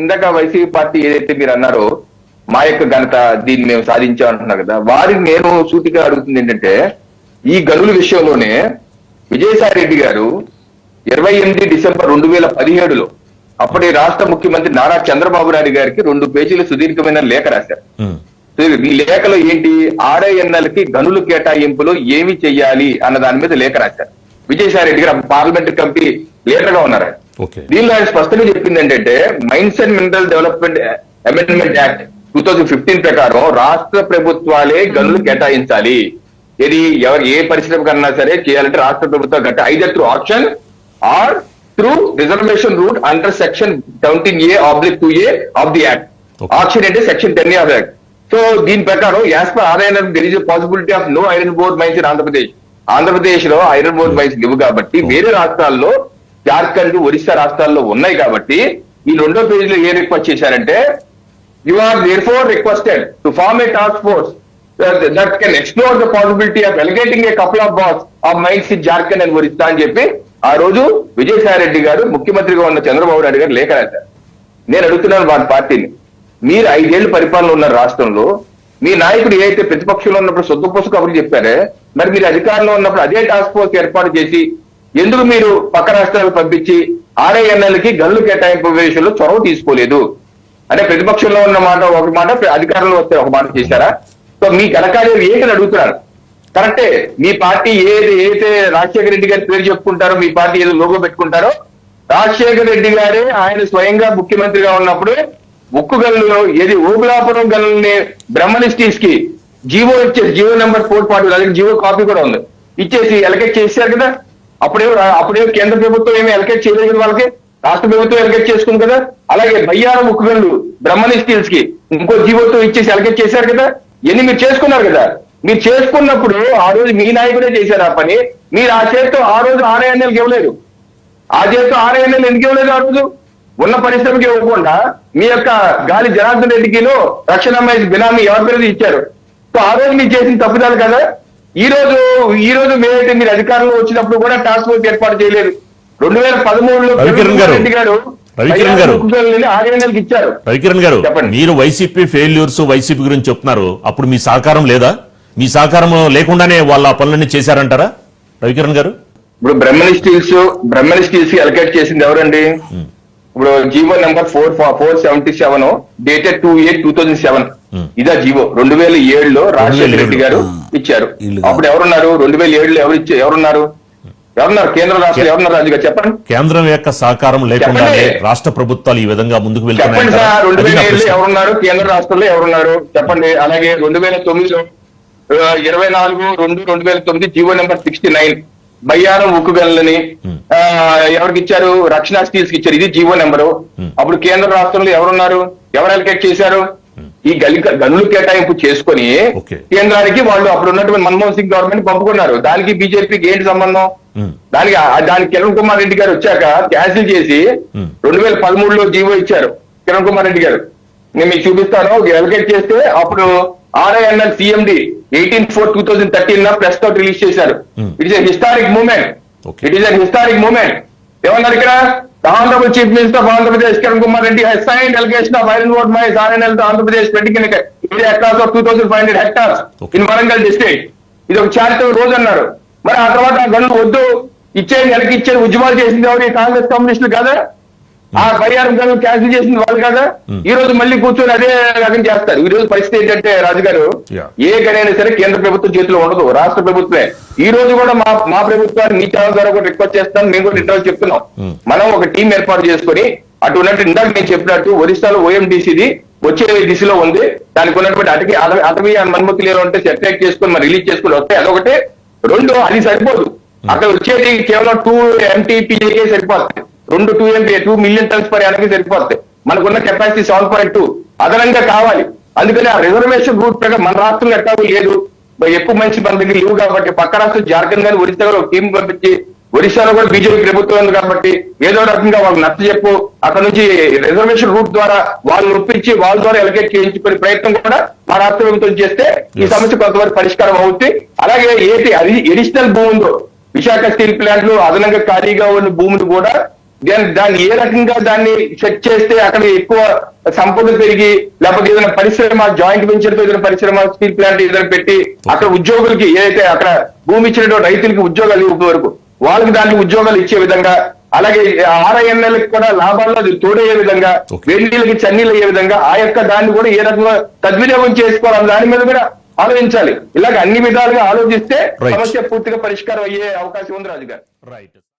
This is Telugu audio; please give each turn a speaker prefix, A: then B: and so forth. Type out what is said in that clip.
A: ఇందాక వైసీపీ పార్టీ ఏదైతే మీరు అన్నారో మా యొక్క ఘనత దీన్ని మేము సాధించాం అంటున్నారు కదా వారిని నేను సూటిగా అడుగుతుంది ఏంటంటే ఈ గనుల విషయంలోనే విజయసాయి రెడ్డి గారు ఇరవై ఎనిమిది డిసెంబర్ రెండు వేల పదిహేడులో అప్పటి రాష్ట్ర ముఖ్యమంత్రి నారా చంద్రబాబు నాయుడు గారికి రెండు పేజీల సుదీర్ఘమైన లేఖ రాశారు. ఈ లేఖలో ఏంటి? ఆర్ఐఎన్ఎల్కి గనులు కేటాయింపులు ఏమి చెయ్యాలి అన్న దాని మీద లేఖ రాశారు. విజయసాయి రెడ్డి గారు పార్లమెంటరీ కమిటీ లీడర్గా ఉన్నారు దీనిలో ఆయన స్పష్టంగా చెప్పింది ఏంటంటే mines and mineral development amendment act two thousand fifteen ప్రకారం రాష్ట్ర ప్రభుత్వాలే గనులు కేటాయించాలి. ఇది ఎవరు ఏ పరిశ్రమ కన్నా సరే చేయాలంటే రాష్ట్ర ప్రభుత్వం గట్ట either through option or through reservation route under section seventeen A oblique two A of the act. Option అంటే section ten of act so దీని ప్రకారం as per RIN there is possibility of no iron board mines in Andhra Pradesh ఆంధ్రప్రదేశ్లో ఐరన్ బోర్డ్ మైన్స్ లేవు కాబట్టి వేరే రాష్ట్రాల్లో జార్ఖండ్ ఒరిస్సా రాష్ట్రాల్లో ఉన్నాయి కాబట్టి ఈ రెండో పేజీలో ఏ రిక్వెస్ట్ చేశారంటే you are therefore requested to form a task force that can explore the possibility of allocating a couple of blocks of mines in Jharkhand and Orissa అని చెప్పి ఆ రోజు విజయసాయి రెడ్డి గారు ముఖ్యమంత్రిగా ఉన్న చంద్రబాబు నాయుడు గారు లేఖ రాశారు. నేను అడుగుతున్నాను వారి పార్టీని. మీరు ఐదేళ్ళు పరిపాలన ఉన్న రాష్ట్రంలో మీ నాయకుడు ఏదైతే ప్రతిపక్షంలో ఉన్నప్పుడు సొంత పోసు అప్పుడు చెప్పారే మరి మీరు అధికారంలో ఉన్నప్పుడు అదే టాస్క్ ఫోర్స్ ఏర్పాటు చేసి ఎందుకు మీరు పక్క రాష్ట్రాలకు పంపించి ఆర్ఐఎన్ఎల్కి గల్లు కేటాయింపు విషయంలో చొరవ తీసుకోలేదు? అంటే ప్రతిపక్షంలో ఉన్న మాట ఒక మాట అధికారంలో వస్తే ఒక మాట చేశారా? సో మీ ఘనకార్యం ఏంటని అడుగుతున్నారు. కరెక్టే మీ పార్టీ ఏది ఏదైతే రాజశేఖర రెడ్డి గారి పేరు చెప్పుకుంటారో మీ పార్టీ ఏదో లోగో పెట్టుకుంటారో రాజశేఖర రెడ్డి గారే ఆయన స్వయంగా ముఖ్యమంత్రిగా ఉన్నప్పుడు ఉక్కు గల్లు ఏది ఓబులాపురం గల్లుని బ్రహ్మనిస్టీస్కి జీవో ఇచ్చేసి జీవో నెంబర్ ఫోర్ ఫార్టీ అలాగే జీవో కాపీ కూడా ఉంది. ఇచ్చేసి ఎలకెట్ చేశారు కదా? అప్పుడే అప్పుడే కేంద్ర ప్రభుత్వం ఏమి ఎలకేట్ చేయలేదు వాళ్ళకి? రాష్ట్ర ప్రభుత్వం ఎలకేట్ చేసుకుంది కదా? అలాగే బయ్యారం ఉక్కు బ్రహ్మణి బ్రహ్మని స్టీల్స్కి ఇంకో జీవోతో ఇచ్చేసి ఎలకేట్ చేశారు కదా? ఇవన్నీ మీరు చేసుకున్నారు కదా? మీరు చేసుకున్నప్పుడు ఆ రోజు మీ నాయకుడే చేశారు ఆ పని. మీరు ఆ చేతితో ఆ రోజు ఆర్ఐఎన్ఎల్కి ఇవ్వలేదు. ఆ చేతితో ఆర్ఐఎన్ఎల్ ఎందుకు ఇవ్వలేదు ఆ రోజు? ఉన్న పరిశ్రమకి ఇవ్వకుండా మీ యొక్క గాలి జనార్దన్ రెడ్డికిలో రక్షణ బినామీ ఎవరి పేరు ఇచ్చారు? సో ఆ రోజు మీరు చేసిన తప్పుదాలు కదా? ఈ రోజు ఈ రోజు మీరైతే మీరు అధికారంలో వచ్చినప్పుడు కూడా టాస్క్ ఫోర్స్ ఏర్పాటు చేయలేదు. రెండు వేల పదమూడులో
B: రవికిరణ్ గారు.
A: రెడ్డి గారు
B: రవికిరణ్ గారు.
A: ఇచ్చారు.
B: రవికిరణ్ గారు
A: చెప్పండి.
B: మీరు వైసీపీ ఫెయిల్యూర్స్ వైసీపీ గురించి చెప్తున్నారు. అప్పుడు మీ సహకారం లేదా? మీ సహకారం లేకుండానే వాళ్ళ పనులన్నీ చేశారంటారా? రవికిరణ్ గారు?
A: ఇప్పుడు బ్రహ్మణి స్టీల్స్ బ్రహ్మణి స్టీల్స్ అలకేట్ చేసింది ఎవరండి? ఇప్పుడు GO number four four seventy seven dated two eight two thousand seven. ఇదా జీవో. రెండు వేల ఏడులో రాజశేఖర రెడ్డి గారు ఇచ్చారు. అప్పుడు ఎవరున్నారు? రెండు వేల ఏడులో ఎవరు ఇచ్చారు ఎవరున్నారు? ఎవరున్నారు? కేంద్ర రాష్ట్రాలు ఎవరున్నారు రాజుగా చెప్పండి.
B: కేంద్రం యొక్క సహకారం
A: చెప్పండి.
B: రాష్ట్ర ప్రభుత్వాలు ఈ విధంగా ముందుకు?
A: సార్. రెండు వేల ఏడులో. ఎవరున్నారు? కేంద్ర రాష్ట్రంలో ఎవరున్నారు? చెప్పండి. అలాగే రెండు వేల తొమ్మిదిలో ఇరవై నాలుగు రెండు రెండు వేల తొమ్మిది GO number sixty nine Bayyaram ఉక్కు గనులని ఆ, ఎవరికి ఇచ్చారు? రక్షణ స్టీల్స్కి ఇచ్చారు. ఇది జీవో నెంబరు. అప్పుడు కేంద్ర రాష్ట్రంలో ఎవరున్నారు? ఎవరు అలికేట్ చేశారు? ఈ గలి గనులు కేటాయింపు చేసుకొని. కేంద్రానికి వాళ్ళు అప్పుడు ఉన్నటువంటి మన్మోహన్ సింగ్ గవర్నమెంట్ పంపుకున్నారు దానికి బీజేపీకి ఏంటి సంబంధం. దానికి దానికి కిరణ్ కుమార్ రెడ్డి గారు వచ్చాక క్యాన్సిల్ చేసి. రెండు వేల పదమూడులో జీవో ఇచ్చారు కిరణ్ కుమార్ రెడ్డి గారు నేను మీకు చూపిస్తాను ఎలకేట్ చేస్తే అప్పుడు RINL CMD eighteen four two thousand thirteen press తోటి రిలీజ్ చేశారు. It is a historic moment. It is a historic moment ఏమన్నారు ఇక్కడ minister of Andhra Pradesh Kiran Kumar Reddy has sign delegation of iron ore mines ఆర్ఎన్ఎల్తో Andhra Pradesh pending ఇది across of two thousand five hundred hectares
B: Okay.
A: In Warangal district ఇది ఒక చారిటబుల్ రోజు అన్నారు మరి ఆ తర్వాత గనులు వద్దు ఇచ్చేది నెలకి ఇచ్చేది ఉద్యమాలు చేసింది ఎవరు? కాంగ్రెస్ కమ్యూనిస్టులు కదా? ఆ బయ్యారం గనులు క్యాన్సిల్ చేసింది వాళ్ళు కదా. ఈ రోజు మళ్ళీ కూర్చొని అదే రకం చేస్తారు. ఈ రోజు పరిస్థితి ఏంటంటే రాజు గారు
B: Yeah.
A: ఏ గనైనా సరే కేంద్ర ప్రభుత్వం చేతిలో ఉండదు రాష్ట్ర ప్రభుత్వమే. ఈ రోజు కూడా మా మా ప్రభుత్వాన్ని మీ ఛానల్ ద్వారా కూడా రిక్వెస్ట్ చేస్తాను మేము కూడా రిక్వెస్ట్ చెప్తున్నాం. మనం ఒక టీం ఏర్పాటు చేసుకొని అటు ఉన్నట్టు ఇందాక నేను చెప్పినట్టు ఒరిస్సాలో ఓఎండిసిది వచ్చే దిశలో ఉంది. దానికి ఉన్నటువంటి అటవీ అటవీ- అనుమతులు ఏమైనా ఉంటే సెటిలైట్ చేసుకొని మరి రిలీజ్ చేసుకొని వస్తాయి అదొకటి. రెండు అది సరిపోదు. అక్కడ వచ్చేది కేవలం టూ ఎంటీపీకే సరిపోతాయి రెండు two MP two million tons per యానికి సరిపోతాయి. మనకున్న కెపాసిటీ సెవెన్ పాయింట్ టూ అదనంగా కావాలి. అందుకని ఆ రిజర్వేషన్ రూట్ ప్రకారం మన రాష్ట్రంలో ఎట్లాగూ లేదు. ఎక్కువ మంచి మన దగ్గర లేవు కాబట్టి పక్క రాష్ట్రం జార్ఖండ్ కానీ ఒరిస్సా కూడా ఒక టీం పంపించి ఒరిస్సాలో కూడా బీజేపీ ప్రభుత్వం ఉంది కాబట్టి ఏదో రకంగా వాళ్ళకి నచ్చ చెప్పు. అక్కడ నుంచి రిజర్వేషన్ రూట్ ద్వారా వాళ్ళు ఒప్పించి వాళ్ళ ద్వారా ఎలకేట్ చేయించుకునే ప్రయత్నం కూడా మా రాష్ట్ర ప్రభుత్వం చేస్తే ఈ. సమస్య కొంతవరకు పరిష్కారం అవుతుంది అలాగే ఏటి అది ఎడిషనల్ భూమి ఉందో విశాఖ స్టీల్ ప్లాంట్లో అదనంగా ఖాళీగా ఉన్న భూమిని కూడా దాన్ని- దాన్ని ఏ రకంగా దాన్ని సెట్ చేస్తే అక్కడ ఎక్కువ సంపద పెరిగి లేకపోతే ఏదైనా పరిశ్రమ జాయింట్ వెంచర్తో ఏదైనా పరిశ్రమ స్టీల్ ప్లాంట్ ఏదైనా పెట్టి అక్కడ ఉద్యోగులకి ఏదైతే అక్కడ భూమి ఇచ్చినటువంటి రైతులకి ఉద్యోగాలు ఇవ్వక వరకు వాళ్ళకి దానికి ఉద్యోగాలు ఇచ్చే విధంగా అలాగే ఆర్ఐఎన్ఎల్కి కూడా లాభాల్లో అది తోడయ్యే విధంగా
B: Okay.
A: వేడినీళ్ళకి చన్నీళ్ళు అయ్యే విధంగా ఆ యొక్క దాన్ని కూడా ఏ రకంగా సద్వినియోగం చేసుకోవాలి దాని మీద కూడా ఆలోచించాలి ఇలాగ అన్ని విధాలుగా ఆలోచిస్తే. సమస్య పూర్తిగా పరిష్కారం అయ్యే అవకాశం ఉంది రాజు గారు
B: రైట్